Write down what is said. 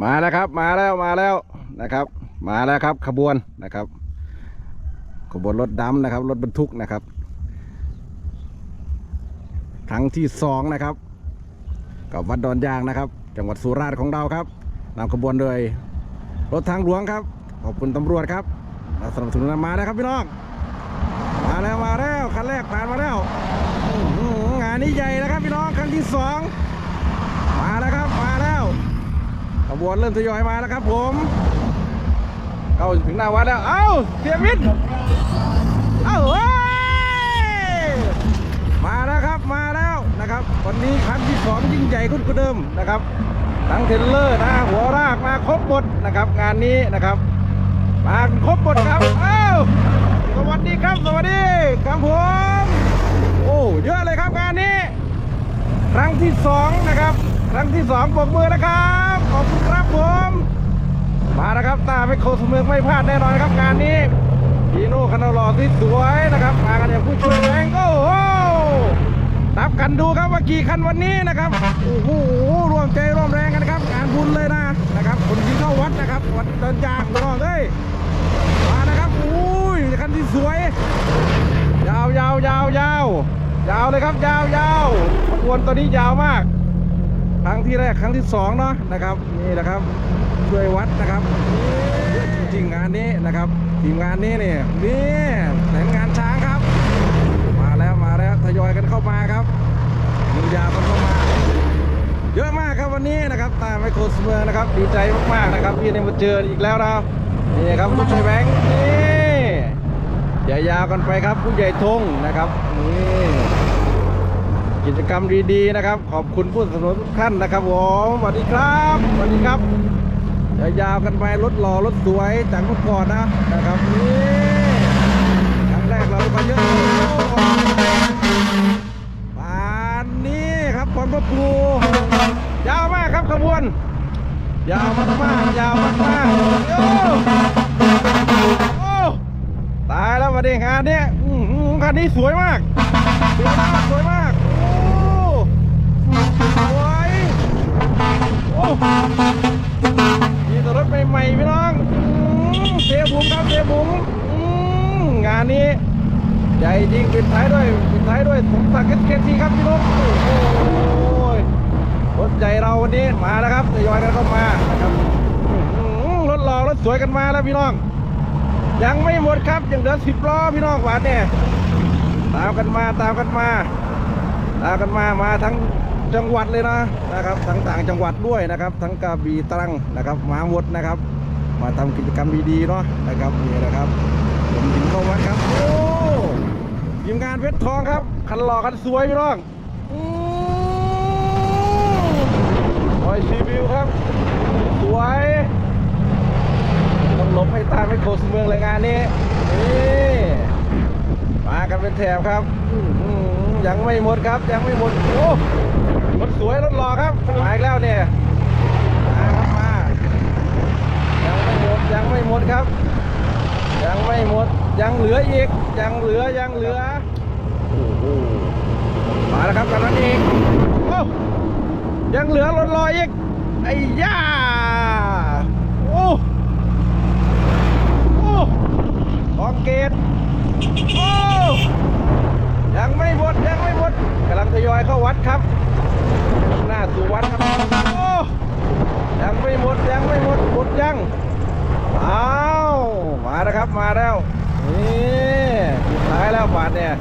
มาแล้วครับ มาแล้วมาแล้วนะครับ มาแล้วครับขบวนนะครับ ขบวนรถดำนะครับ รถบรรทุกนะครับครั้งที่สองนะครับ กับวัดดอนยางนะครับ จังหวัดสุราษฎร์ของเราครับนำขบวนโดยรถทางหลวงครับ ขอบคุณตำรวจครับสนับสนุนมาแล้วครับพี่น้องมาแล้วมาแล้วคันแรกผ่านมาแล้วงานนี้ใหญ่นะครับพี่น้องครั้งที่สองมาแล้วครับมาแล้วข บวนเริ่มทยอยมาแล้วครับผมเข้าถึงหน้าวัดแล้ว เอ้าเสียมิตรเอ้าเฮ้ยมาแล้วครับมาแล้วนะครับ วันนี้ครั้งที่สองยิ่งใหญ่ขึ้นกว่าเดิมนะครับทั้งเทรลเลอร์นะหัวรากมาครบหมดนะครับ งานนี้นะครับมาครบหมดครับเอ้าสวัสดีครับสวัสดีครับผมโอ้เยอะเลยครับงานนี้ ครั้งที่สองนะครับ ครั้งที่สองปรบมือนะครับ ขอบคุณครับผม มาแล้วครับตาไม่โคสเมืองไม่พลาดแน่นอนครับงานนี้พีโน่คันเอาหล่อที่สวยนะครับมากันอย่างผู้ช่วยแรงโอ้โหนับกันดูครับว่ากี่คันวันนี้นะครับโอ้โหร่วมใจร่วมแรงกันนะครับงานบุญเลยนะนะครับคนที่เข้าวัดนะครับวัดเดินจางน้องเอ้ยมานะครับอุ้ยคันที่สวย ยาวยาวยาวยาวยาวเลยครับยาวยาวขบวนตัวนี้ยาวมาก ครั้งที่แรกครั้งที่สองเนาะนะครับนี่แหละครับช่วยวัดนะครับจริงงานนี้นะครับทีมงานนี้เนี่ยนี่แผนงานช้างครับ มาแล้วมาแล้วทยอยกันเข้ามาครับยิยากันเข้ามาเยอะมากครับวันนี้นะครับตามไมโครสเมอร์นะครับดีใจมากๆนะครับที่ได้มาเจออีกแล้วนะครับนี่ครับผู้ช่วยแบงค์นี่ย่ายาวกันไปครับผู้ใหญ่ธงนะครับนี่ กิจกรรมดีๆนะครับ ขอบคุณผู้สนับสนุนทุกท่านนะครับผมสวัสดีครับสวัสดีครับยายาวกันไปรถหล่อรถสวยจากเมื่อก่อนนะนะครับนี่ครั้งแรกเราก็เยอะป่านนี้ครับพรพระครูยาวมากครับขบวน ยาวมากมากๆยาวมากมากๆโอ้ตายแล้ววันนี้งานเนี้ยคันนี้สวยมากสวยมากสวยมาก โอ้สวยโอ้มีแต่รถใหม่ๆพี่น้องเสียบุ๋มครับเสียบุ๋มงานนี้ใหญ่จริงปิดท้ายด้วยปิดท้ายด้วยสมศักดิ์เกทีครับพี่น้องโอ้โหรถใหญ่เราวันนี้มาแล้วครับทยอยกันเข้ามานะครับรถหล่อรถสวยกันมาแล้วพี่น้อง ยังไม่หมดครับยังเหลือสิบล้อพี่น้องหวานเนี่ยตามกันมาตามกันมา ตามกันมามาทั้ง จังหวัดเลยนะนะครับทั้งต่างจังหวัดด้วยนะครับ ทั้งกระบี่ตรังนะครับมาหมดนะครับ มาทำกิจกรรมดีๆเนาะนะครับนี่นะครับผมถึงเข้าวัดครับโอ้ทีมงานเพชรทองครับคันหล่อคันสวยพี่น้องโอ้ยซีวิวครับ สวยต้องลบให้ตาไม่โคสเมืองเลยงานนี้นี่มากันเป็นแถบครับอื ยังไม่หมดครับยังไม่หมดโอ้รถสวยรถหล่อครับมาอีกแล้วเนี่ยมาครับมายังไม่หมดยังไม่หมดครับ ยังไม่หมดยังเหลืออีกยังเหลือยังเหลือโอ้โหมาแล้วครับกันนั้นอีกโอ้ยังเหลือรถลอยอีกไอ้ย่าโอ้ โอ้ของเกตโอ้ ยังไม่หมด ยังไม่หมดกำลังทยอยเข้า วัดครับหน้าสู่วัดครับโอ้ยังไม่หมดยังไม่หมดหมดยังอ้าวมาแล้วครับมาแล้วนี่สุดท้ายแล้วบาทเนี่ย